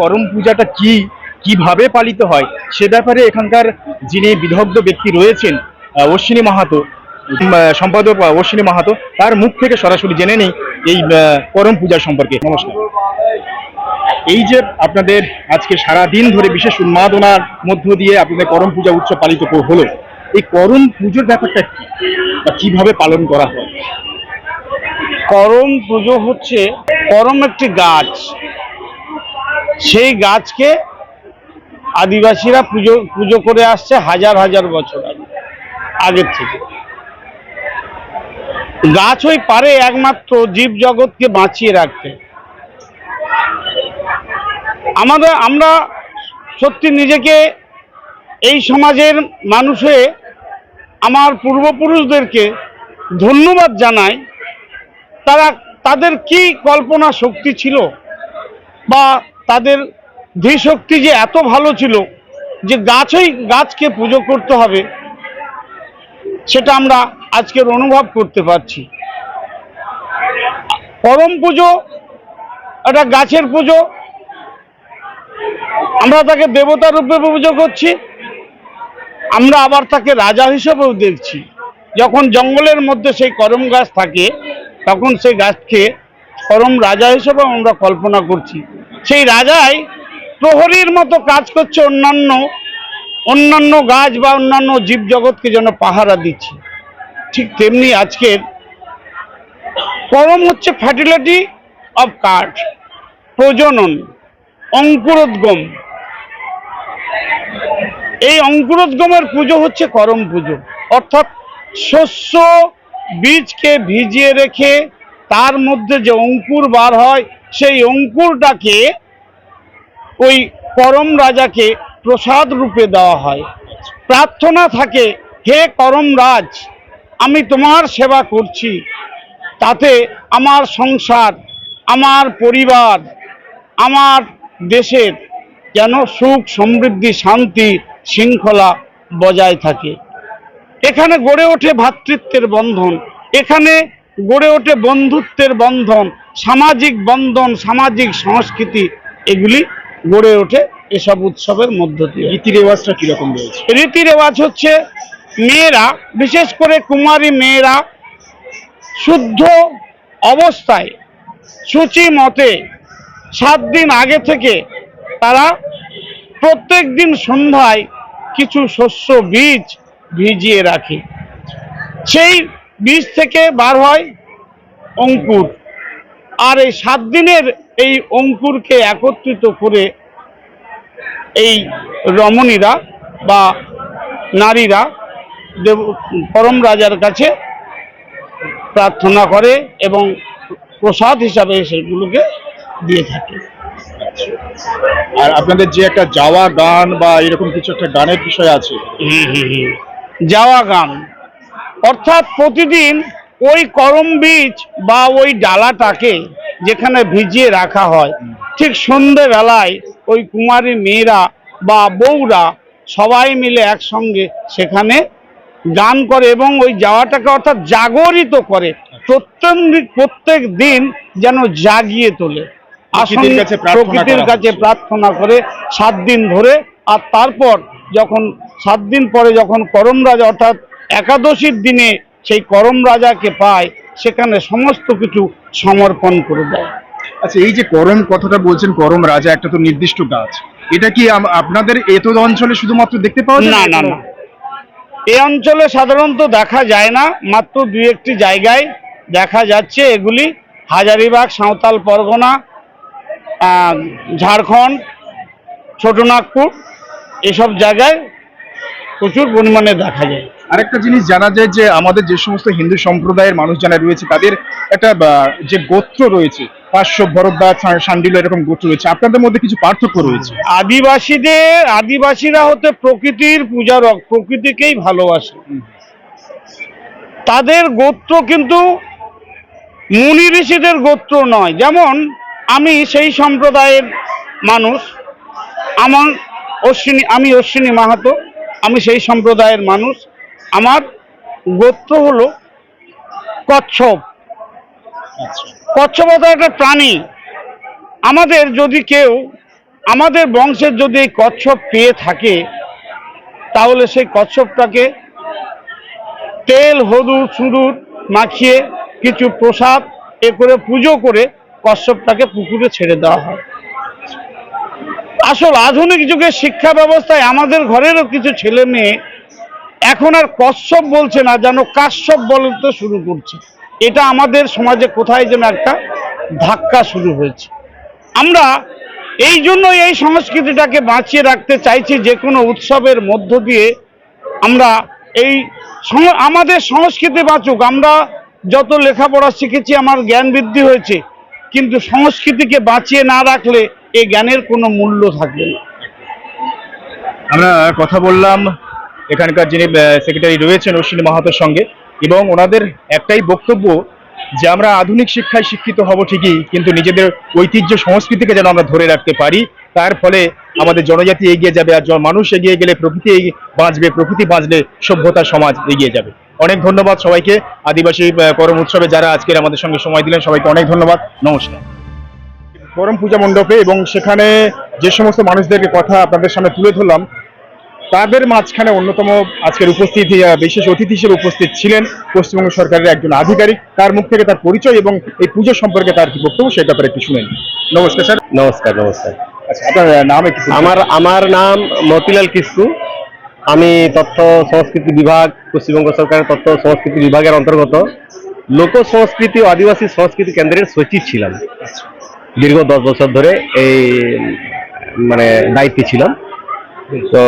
করম পূজাটা কি, কীভাবে পালিত হয় সে ব্যাপারে এখানকার যিনি বিদগ্ধ ব্যক্তি রয়েছেন অশ্বিনী মাহাতো সম্পাদক অশ্বিনী মাহাতো, তার মুখ থেকে সরাসরি জেনে নেই এই করম পূজা সম্পর্কে। নমস্কার। এই যে আপনাদের আজকে সারা দিন ধরে বিশেষ উন্মাদনার মধ্য দিয়ে আপনাদের করম পূজা উৎসব পালিত হলো, এই করম পুজোর ব্যাপারটা কি বা কীভাবে পালন করা হয়? করম পুজো হচ্ছে, করম একটি গাছ সেই গাছকে আদিবাসীরা পুজো পুজো করে আসছে হাজার হাজার বছর আগে, আগের থেকে। গাছ ওই পারে একমাত্র জীব জগৎকে বাঁচিয়ে রাখতে। আমাদের, আমরা সত্যি নিজেকে এই সমাজের মানুষে আমার পূর্বপুরুষদেরকে ধন্যবাদ জানাই। তারা, তাদের কি কল্পনা শক্তি ছিল বা তাদের ধীশক্তি যে এত ভালো ছিল যে গাছই গাছকে পুজো করতে হবে, সেটা আমরা আজকের অনুভব করতে পারছি। করম পুজো, একটা গাছের পুজো, আমরা তাকে দেবতা রূপে পুজো করছি, আমরা আবার তাকে রাজা হিসেবেও দেখছি। যখন জঙ্গলের মধ্যে সেই করম গাছ থাকে, তখন সেই গাছকে করম রাজা হিসেবেও আমরা কল্পনা করছি। সেই রাজাই প্রহরীর মতো কাজ করছে অন্যান্য অন্যান্য গাছ বা অন্যান্য জীবজগৎকে যেন পাহারা দিচ্ছে। ঠিক তেমনি আজকের করম হচ্ছে ফার্টিলিটি অফ কাঠ প্রজনন, অঙ্কুরোদ্গম। এই অঙ্কুরোদ্গমের পুজো হচ্ছে করম পুজো। অর্থাৎ শস্য বীজকে ভিজিয়ে রেখে তার মধ্যে যে অঙ্কুর বার হয় সেই অঙ্কুরটাকে ওই করম রাজাকে প্রসাদ রূপে দেওয়া হয়। প্রার্থনা থাকে, হে করম রাজ, আমি তোমার সেবা করছি। তাতে আমার সংসার, আমার পরিবার, আমার দেশের যেন সুখ, সমৃদ্ধি, শান্তি, শৃঙ্খলা বজায় থাকে। এখানে গড়ে ওঠে ভ্রাতৃত্বের বন্ধন, এখানে গড়ে ওঠে বন্ধুত্বের বন্ধন সামাজিক বন্ধন সামাজিক সংস্কৃতি এগুলি গড়ে ওঠে এসব উৎসবের মধ্য দিয়ে। রীতি রেওয়াজটা কীরকম রয়েছে? রীতি রেওয়াজ হচ্ছে মেয়েরা বিশেষ করে কুমারী মেয়েরা শুদ্ধ অবস্থায় সূচি মতে সাত দিন আগে থেকে তারা প্রত্যেক দিন সন্ধ্যায় কিছু শস্য বীজ ভিজিয়ে রাখে। সেই বীজ থেকে বার হয় অঙ্কুর। আর এই সাত দিনের এই অঙ্কুরকে একত্রিত করে এই রমণীরা বা নারীরা দেব পরম রাজার কাছে প্রার্থনা করে এবং প্রসাদ হিসাবে সেগুলোকে দিয়ে থাকে। আর আপনাদের যে একটা যাওয়া গান বা এরকম কিছু একটা গানের বিষয় আছে? যাওয়া গান। অর্থাৎ প্রতিদিন ওই করম বীজ বা ওই ডালাটাকে যেখানে ভিজিয়ে রাখা হয় ঠিক সন্ধেবেলায় ওই কুমারী মেয়েরা বা বউরা সবাই মিলে একসঙ্গে সেখানে গান করে এবং ওই যাওয়াটাকে অর্থাৎ জাগরিত করে। প্রত্যেক প্রত্যেক দিন যেন জাগিয়ে তোলে। প্রকৃতির কাছে প্রার্থনা করে সাত দিন ধরে আর তারপর যখন সাত দিন পরে যখন করম রাজা অর্থাৎ একাদশীর দিনে সেই করম রাজাকে পায় সেখানে সমস্ত কিছু সমর্পণ করে দেয়। আচ্ছা এই যে করম কথাটা বলছেন করম রাজা একটা তো নির্দিষ্ট গাছ। এটা কি আপনাদের এত অঞ্চলে শুধুমাত্র দেখতে পাওয়া যায় না না না। এই অঞ্চলে সাধারণত দেখা যায় না মাত্র দুই একটি জায়গায় দেখা যাচ্ছে এগুলি। হাজারিবাগ সাঁওতাল পরগনা ঝাড়খণ্ড ছোটনাগপুর এসব জায়গায় প্রচুর পরিমাণে দেখা যায়। আরেকটা জিনিস জানা যায় যে আমাদের যে সমস্ত হিন্দু সম্প্রদায়ের মানুষ যারা রয়েছে, তাদের একটা যে গোত্র রয়েছে পার্শ্ব ভরদ্বাজ শান্ডিল এরকম গোত্র রয়েছে, আপনাদের মধ্যে কিছু পার্থক্য রয়েছে? আদিবাসীদের, আদিবাসীরা হতে প্রকৃতির পূজারক প্রকৃতিকেই ভালোবাসে। তাদের গোত্র কিন্তু মুনি ঋষিদের গোত্র নয়। যেমন, আমি সেই সম্প্রদায়ের মানুষ, আমার অশ্বিনী, আমি অশ্বিনী মাহাতো, আমি সেই সম্প্রদায়ের মানুষ। আমার গোত্র হলো কচ্ছপ। আচ্ছা। কচ্ছপ হলো একটা প্রাণী। আমাদের যদি কেউ আমাদের বংশের যদি এই কচ্ছপ পেয়ে থাকে তাহলে সেই কচ্ছপটাকে তেল হলুদ সুদুর মাখিয়ে কিছু প্রসাদ এ করে পুজো করে কচ্ছপটাকে পুকুরে ছেড়ে দেওয়া হয়। আসল আধুনিক যুগের শিক্ষা ব্যবস্থায় আমাদের ঘরেরও কিছু ছেলে মেয়ে এখন আর কশ্যপ বলছে না, যেন কাশ্যপ বলতে শুরু করছে। এটা আমাদের সমাজে কোথায় যেন একটা ধাক্কা শুরু হয়েছে। আমরা এই জন্য এই সংস্কৃতিটাকে বাঁচিয়ে রাখতে চাইছি, যে কোনো উৎসবের মধ্য দিয়ে আমরা এই আমাদের সংস্কৃতি বাঁচুক। আমরা যত লেখাপড়া শিখেছি, আমার জ্ঞান বৃদ্ধি হয়েছে, কিন্তু সংস্কৃতিকে বাঁচিয়ে না রাখলে এই জ্ঞানের কোনো মূল্য থাকবে না। আমরা কথা বললাম এখানকার যিনি সেক্রেটারি রয়েছেন অশ্বিনী মাহাতোর সঙ্গে, এবং ওনাদের একটাই বক্তব্য যে আমরা আধুনিক শিক্ষায় শিক্ষিত হব ঠিকই, কিন্তু নিজেদের ঐতিহ্য সংস্কৃতিকে যেন আমরা ধরে রাখতে পারি, তার ফলে আমাদের জনজাতি এগিয়ে যাবে আর মানুষ এগিয়ে গেলে প্রকৃতি বাঁচবে, প্রকৃতি বাঁচলে সভ্যতা সমাজ এগিয়ে যাবে। অনেক ধন্যবাদ সবাইকে, আদিবাসী করম উৎসবে যারা আজকের আমাদের সঙ্গে সময় দিলেন, সবাইকে অনেক ধন্যবাদ, নমস্কার। করম পূজা মণ্ডপে এবং সেখানে যে সমস্ত মানুষদেরকে কথা আপনাদের সামনে তুলে ধরলাম তাদের মাঝখানে অন্যতম আজকের উপস্থিত বিশেষ অতিথি হিসেবে উপস্থিত ছিলেন পশ্চিমবঙ্গ সরকারের একজন আধিকারিক। তার মুখ থেকে তার পরিচয় এবং এই পুজো সম্পর্কে তার কি বক্তব্য সেই ব্যাপারে একটু শুনেন। নমস্কার স্যার। নমস্কার নমস্কার। আচ্ছা আপনার নাম একটু আমার আমার নাম মতিলাল কিস্কু আমি তথ্য সংস্কৃতি বিভাগ পশ্চিমবঙ্গ সরকারের তথ্য সংস্কৃতি বিভাগের অন্তর্গত। লোক সংস্কৃতি ও আদিবাসী সংস্কৃতি কেন্দ্রের সচিব ছিলাম। দীর্ঘ দশ বছর ধরে এই মানে দায়িত্বে ছিলাম। তো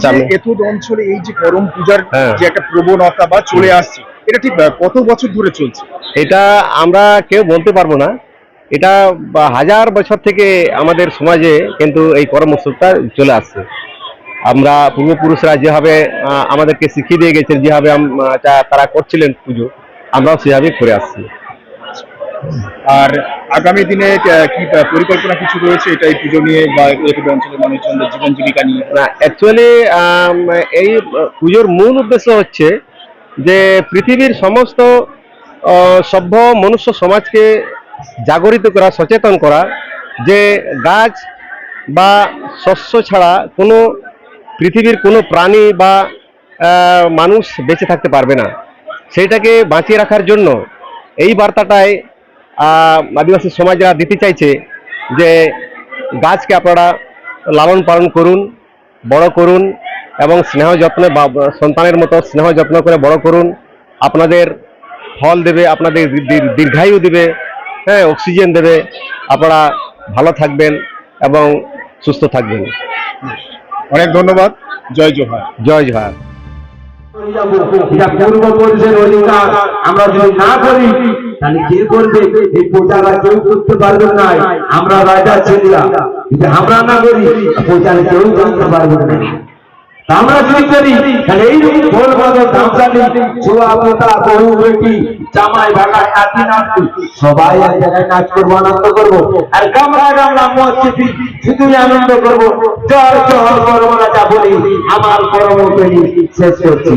যে আমি এতদ অঞ্চলে এই যে করম পূজার হ্যাঁ। যে একটা প্রবণতা বা চলে আসছে এটা ঠিক কত বছর ধরে চলছে? এটা আমরা কেউ বলতে পারব না। এটা বা হাজার বছর থেকে আমাদের সমাজে কিন্তু এই করম উৎসবটা চলে আসছে। আমরা পূর্বপুরুষরা যেভাবে আমাদেরকে শিখিয়ে দিয়ে গেছেন যেভাবে তারা করছিলেন পুজো আমরাও সেভাবে করে আসছি। আর আগামী দিনে কি পরিকল্পনা কিছু রয়েছে? এটাই পুজো নিয়ে বা এতদ অঞ্চলের মানুষজনদের জীবন জীবিকা নিয়ে? না অ্যাকচুয়ালি এই পুজোর মূল উদ্দেশ্য হচ্ছে যে পৃথিবীর সমস্ত সভ্য মনুষ্য সমাজকে জাগরিত করা, সচেতন করা, যে গাছ বা শস্য ছাড়া কোনো পৃথিবীর কোনো প্রাণী বা মানুষ বেঁচে থাকতে পারবে না। সেটাকে বাঁচিয়ে রাখার জন্য এই বার্তাটাই আদিবাসী সমাজরা দিতে চাইছে যে গাছকে আপনারা লালন পালন করুন বড় করুন এবং স্নেহ যত্নে বা সন্তানের মতো স্নেহ যত্ন করে বড় করুন আপনাদের ফল দেবে আপনাদের দীর্ঘায়ু দেবে হ্যাঁ অক্সিজেন দেবে আপনারা ভালো থাকবেন এবং সুস্থ থাকবেন। অনেক ধন্যবাদ। জয় জোহার। জয় জোহার। এটা পূর্বপুরুষের অধিকার। আমরা যদি না করি, তাহলে কে করবে? এই প্রচারা কেউ করতে পারবেন না। আমরা রাজা ছেলেরা আমরা না করি প্রচারে কেউ করতে পারবেন না। আমরা যদি করি? তাহলে এইরকম ভোল বাদল ধামসালি ছোয়া পোতা বহু বেটি জামাই ভাগা নাতি নাতি, সবাই এক জায়গায় নাচ করব, আনন্দ করব। আর গামলা গামলা মসজিদ শুধুই আনন্দ করব। জয় জয় করব না যা বলি, আমার কর্ম করি শেষ করছি।